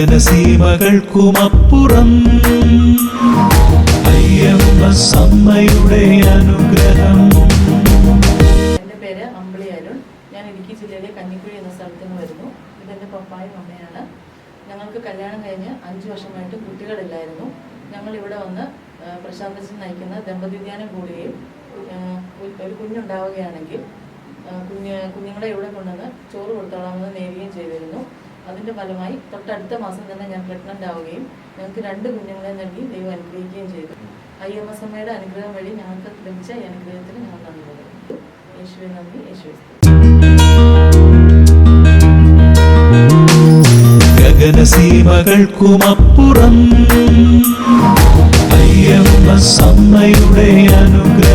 ഗഗനസീമകൾക്കുമപ്പുറം അയ്യപ്പ സമ്മയുടെ അനുഗ്രഹം. എന്റെ പേര് അമ്പിളി അരുൺ. ഞാൻ ഇടുക്കി ജില്ലയിലെ കഞ്ഞിക്കുഴി എന്ന സ്ഥലത്ത് നിന്ന് വരുന്നു. ഇതെന്റെ പപ്പായും അമ്മയാണ്. ഞങ്ങൾക്ക് കല്യാണം കഴിഞ്ഞ് അഞ്ച് വർഷമായിട്ട് കുട്ടികളില്ലായിരുന്നു. ഞങ്ങൾ ഇവിടെ വന്ന് ആ, പ്രശാന്ത് അച്ഛൻ നയിക്കുന്ന ദമ്പതിധ്യാനം കൂടുകയും ഒരു കുഞ്ഞുണ്ടാവുകയാണെങ്കിൽ കുഞ്ഞ് കുഞ്ഞുങ്ങളെ ഇവിടെ കൊണ്ടുവന്ന് ചോറ് കൊടുത്തോളാമെന്ന് നേരുകയും ചെയ്തിരുന്നു. അതിന്റെ ഫലമായി തൊട്ടടുത്ത മാസം തന്നെ ഞാൻ പ്രഗ്നന്റ് ആവുകയും ഞങ്ങൾക്ക് രണ്ട് കുഞ്ഞുങ്ങളെ നൽകി ദൈവം അനുഗ്രഹിക്കുകയും ചെയ്തു. ഐ എം എസ് എമ്മയുടെ അനുഗ്രഹം വഴി ഞങ്ങൾക്ക് ലഭിച്ച ഈ അനുഗ്രഹത്തിന് ഞാൻ നന്ദി പറയുന്നു. യേശുവെ നന്ദി. സ്തുതി. ഗഗനസീമകൾക്കുമപ്പുറം അയ്യപ്പ സമ്മയുടെ അനുഗ്രഹം